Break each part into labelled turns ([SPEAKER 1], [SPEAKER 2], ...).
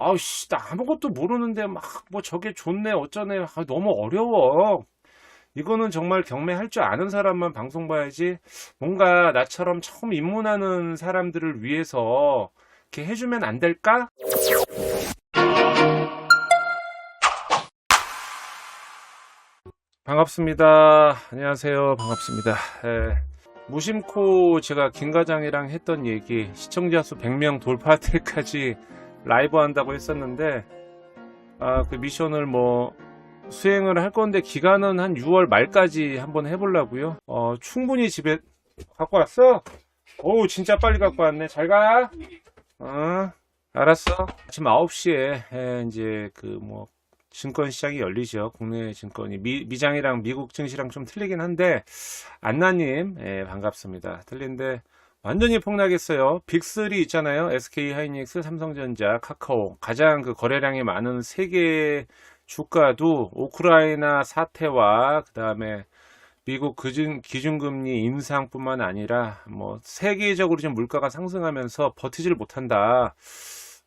[SPEAKER 1] 아우씨, 나 아무것도 모르는데 막 뭐 저게 좋네, 어쩌네. 아, 너무 어려워. 이거는 정말 경매할 줄 아는 사람만 방송 봐야지. 뭔가 나처럼 처음 입문하는 사람들을 위해서 이렇게 해주면 안 될까? 반갑습니다. 안녕하세요. 반갑습니다. 예, 무심코 제가 김과장이랑 했던 얘기, 시청자 수 100명 돌파 때까지 라이브 한다고 했었는데, 아, 그 미션을 뭐, 수행을 할 건데, 기간은 한 6월 말까지 한번 해보려고요. 어, 충분히 집에, 갖고 왔어? 어우, 진짜 빨리 갖고 왔네. 잘 가. 어, 알았어. 아침 9시에, 이제, 그, 뭐, 증권 시장이 열리죠. 국내 증권이. 미, 미장이랑 미국 증시랑 좀 틀리긴 한데, 안나님, 예, 반갑습니다. 틀린데, 완전히 폭락했어요. 빅3 있잖아요. SK 하이닉스, 삼성전자, 카카오. 가장 그 거래량이 많은 세계 주가도 우크라이나 사태와 그 다음에 미국 기준, 기준금리 인상뿐만 아니라 뭐 세계적으로 좀 물가가 상승하면서 버티질 못한다.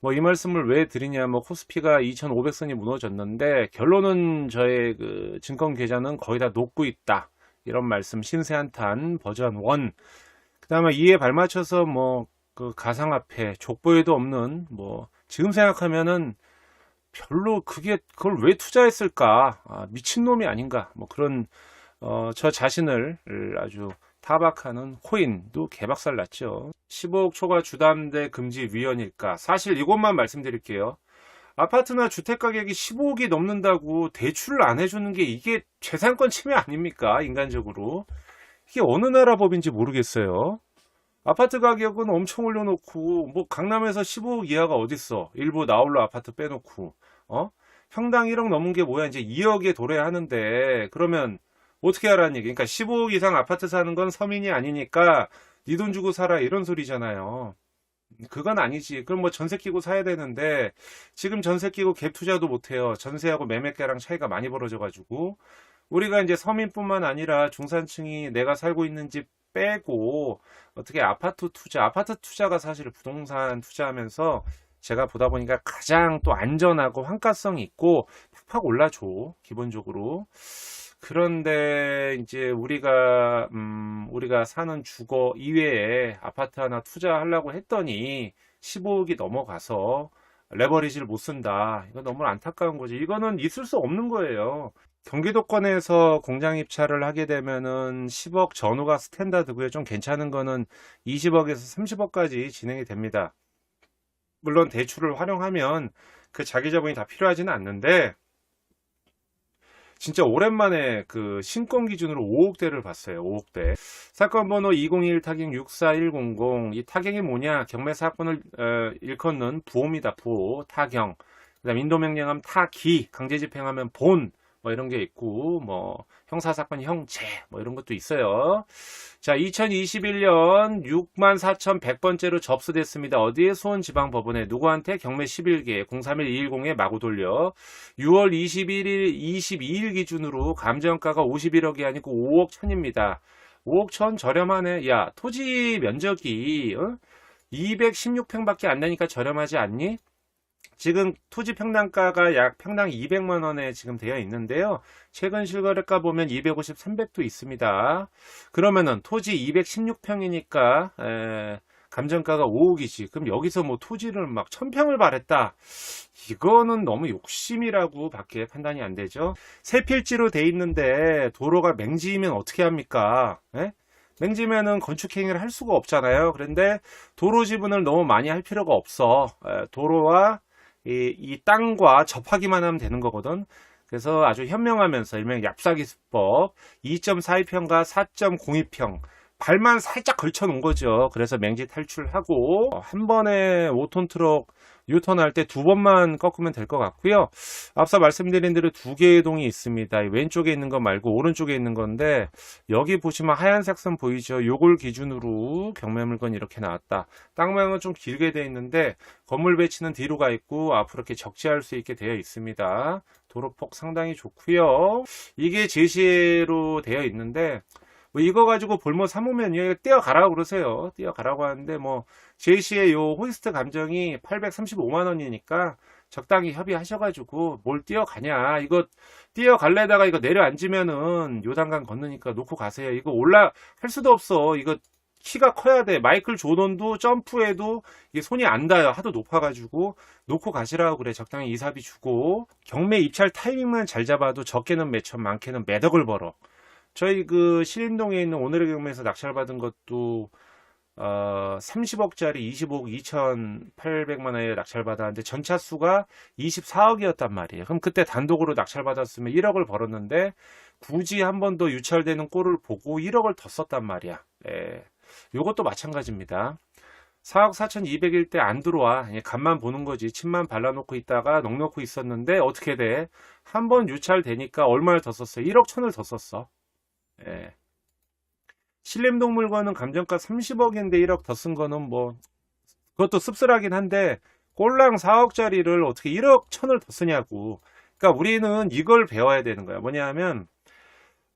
[SPEAKER 1] 뭐 이 말씀을 왜 드리냐, 뭐 코스피가 2,500선이 무너졌는데 결론은 저의 그 증권 계좌는 거의 다 녹고 있다. 이런 말씀 신세 한탄 버전 1. 그 다음에 이에 발맞춰서 뭐 그 가상화폐 족보에도 없는 뭐 지금 생각하면은 별로 그게 그걸 왜 투자했을까? 아, 미친놈이 아닌가? 뭐 그런 어, 저 자신을 아주 타박하는 코인도 개박살 났죠. 15억 초과 주담대 금지 위헌일까? 사실 이것만 말씀드릴게요. 아파트나 주택 가격이 15억이 넘는다고 대출을 안 해주는 게 이게 재산권 침해 아닙니까? 인간적으로. 이게 어느 나라 법인지 모르겠어요. 아파트 가격은 엄청 올려놓고, 뭐, 강남에서 15억 이하가 어딨어. 일부 나홀로 아파트 빼놓고, 어? 평당 1억 넘은 게 뭐야? 이제 2억에 도래야 하는데, 그러면 어떻게 하라는 얘기? 그러니까 15억 이상 아파트 사는 건 서민이 아니니까, 네 돈 주고 살아. 이런 소리잖아요. 그건 아니지. 그럼 뭐 전세 끼고 사야 되는데, 지금 전세 끼고 갭 투자도 못해요. 전세하고 매매가랑 차이가 많이 벌어져가지고, 우리가 이제 서민뿐만 아니라 중산층이 내가 살고 있는 집 빼고 어떻게 아파트 투자, 아파트 투자가 사실 부동산 투자하면서 제가 보다 보니까 가장 또 안전하고 환가성이 있고 팍팍 올라줘 기본적으로. 그런데 이제 우리가 음, 우리가 사는 주거 이외에 아파트 하나 투자하려고 했더니 15억이 넘어가서 레버리지를 못 쓴다. 이거 너무 안타까운 거지. 이거는 있을 수 없는 거예요. 경기도권에서 공장 입찰을 하게 되면은 10억 전후가 스탠다드고요. 좀 괜찮은 거는 20억에서 30억까지 진행이 됩니다. 물론 대출을 활용하면 그 자기 자본이 다 필요하지는 않는데 진짜 오랜만에 그 신권 기준으로 5억대를 봤어요. 5억대. 사건 번호 201 타경 64100. 이 타경이 뭐냐? 경매 사건을 어, 일컫는 부호입니다. 부호. 타경. 그다음 인도명령하면 타기. 강제 집행하면 본. 뭐 이런 게 있고 뭐 형사사건 형체 뭐 이런 것도 있어요. 자, 2021년 64,100번째로 접수됐습니다. 어디에 수원지방법원에 누구한테 경매 11개 031-210에 마구 돌려 6월 21일 22일 기준으로 감정가가 51억이 아니고 5억 천입니다. 5억 천 저렴하네. 야, 토지 면적이 어? 216평밖에 안 되니까 저렴하지 않니? 지금 토지 평당가가 약 평당 200만 원에 지금 되어 있는데요. 최근 실거래가 보면 250, 300도 있습니다. 그러면은 토지 216평이니까 감정가가 5억이지. 그럼 여기서 뭐 토지를 막 1000평을 바랬다. 이거는 너무 욕심이라고 밖에 판단이 안 되죠. 세 필지로 돼 있는데 도로가 맹지이면 어떻게 합니까? 예? 맹지면은 건축 행위를 할 수가 없잖아요. 그런데 도로 지분을 너무 많이 할 필요가 없어. 에, 도로와 이, 이 땅과 접하기만 하면 되는 거거든. 그래서 아주 현명하면서 일명 얍사기 수법 2.42평과 4.02평 발만 살짝 걸쳐 놓은 거죠. 그래서 맹지 탈출하고 한 번에 5톤 트럭 유턴할 때 두 번만 꺾으면 될 것 같고요. 앞서 말씀드린 대로 두 개의 동이 있습니다. 왼쪽에 있는 거 말고 오른쪽에 있는 건데 여기 보시면 하얀색 선 보이죠? 요걸 기준으로 경매 물건 이렇게 나왔다. 땅 모양은 좀 길게 되어 있는데 건물 배치는 뒤로 가 있고 앞으로 이렇게 적재할 수 있게 되어 있습니다. 도로폭 상당히 좋고요. 이게 제시로 되어 있는데 뭐 이거 가지고 볼모 삼으면 요 떼어가라고 그러세요. 떼어가라고 하는데 뭐 제시의 요 호이스트 감정이 835만 원이니까 적당히 협의하셔가지고 뭘 뛰어가냐. 이거 뛰어갈래다가 이거 내려앉으면은 요단강 건너니까 놓고 가세요. 이거 올라 할 수도 없어. 이거 키가 커야 돼. 마이클 조던도 점프해도 이게 손이 안 닿아요. 하도 높아가지고 놓고 가시라고 그래. 적당히 이사비 주고 경매 입찰 타이밍만 잘 잡아도 적게는 몇천 많게는 몇억을 벌어 저희 그 신림동에 있는 오늘의 경매에서 낙찰 받은 것도 어, 30억짜리 25억 2,800만 원에 낙찰 받았는데 전차 수가 24억이었단 말이에요. 그럼 그때 단독으로 낙찰 받았으면 1억을 벌었는데 굳이 한 번 더 유찰되는 꼴을 보고 1억을 더 썼단 말이야. 예. 요것도 마찬가지입니다. 4억 4,200일 때 안 들어와. 간만 보는 거지. 침만 발라놓고 있다가 넉넉히 있었는데 어떻게 돼? 한 번 유찰되니까 얼마를 더 썼어요? 1억 천을 더 썼어. 예. 신림동물관은 감정가 30억인데 1억 더 쓴 거는 뭐 그것도 씁쓸하긴 한데 꼴랑 4억짜리를 어떻게 1억 천을 더 쓰냐고. 그러니까 우리는 이걸 배워야 되는 거야. 뭐냐면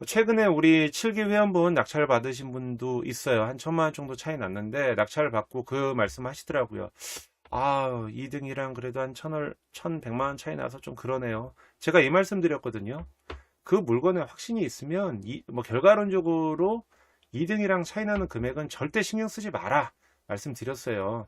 [SPEAKER 1] 최근에 우리 7기 회원분 낙찰 받으신 분도 있어요. 한 천만 원 정도 차이 났는데 낙찰 받고 그 말씀 하시더라고요. 아, 2등이랑 그래도 한 천을, 천백만 원 차이 나서 좀 그러네요. 제가 이 말씀 드렸거든요. 그 물건에 확신이 있으면 이, 뭐 결과론적으로 2등이랑 차이 나는 금액은 절대 신경 쓰지 마라. 말씀드렸어요.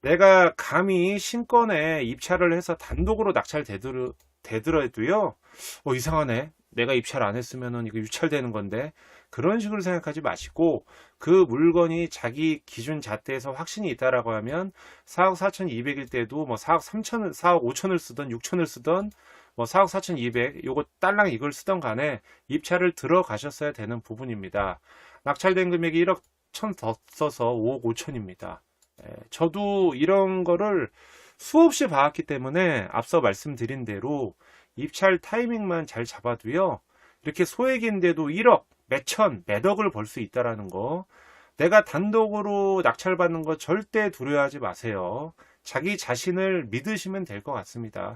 [SPEAKER 1] 내가 감히 신권에 입찰을 해서 단독으로 낙찰 되들, 되더라도요, 어, 이상하네. 내가 입찰 안 했으면은 이거 유찰되는 건데, 그런 식으로 생각하지 마시고, 그 물건이 자기 기준 잣대에서 확신이 있다라고 하면, 4억 4,200일 때도 뭐 4억 3천을, 4억 5천을 쓰던 6천을 쓰던, 뭐 4억 4,200, 요거 딸랑 이걸 쓰던 간에 입찰을 들어가셨어야 되는 부분입니다. 낙찰된 금액이 1억 1천 더 써서 5억 5천입니다. 예, 저도 이런 거를 수없이 봐왔기 때문에 앞서 말씀드린 대로 입찰 타이밍만 잘 잡아도요. 이렇게 소액인데도 1억, 몇천, 몇억을 벌 수 있다라는 거. 내가 단독으로 낙찰받는 거 절대 두려워하지 마세요. 자기 자신을 믿으시면 될 것 같습니다.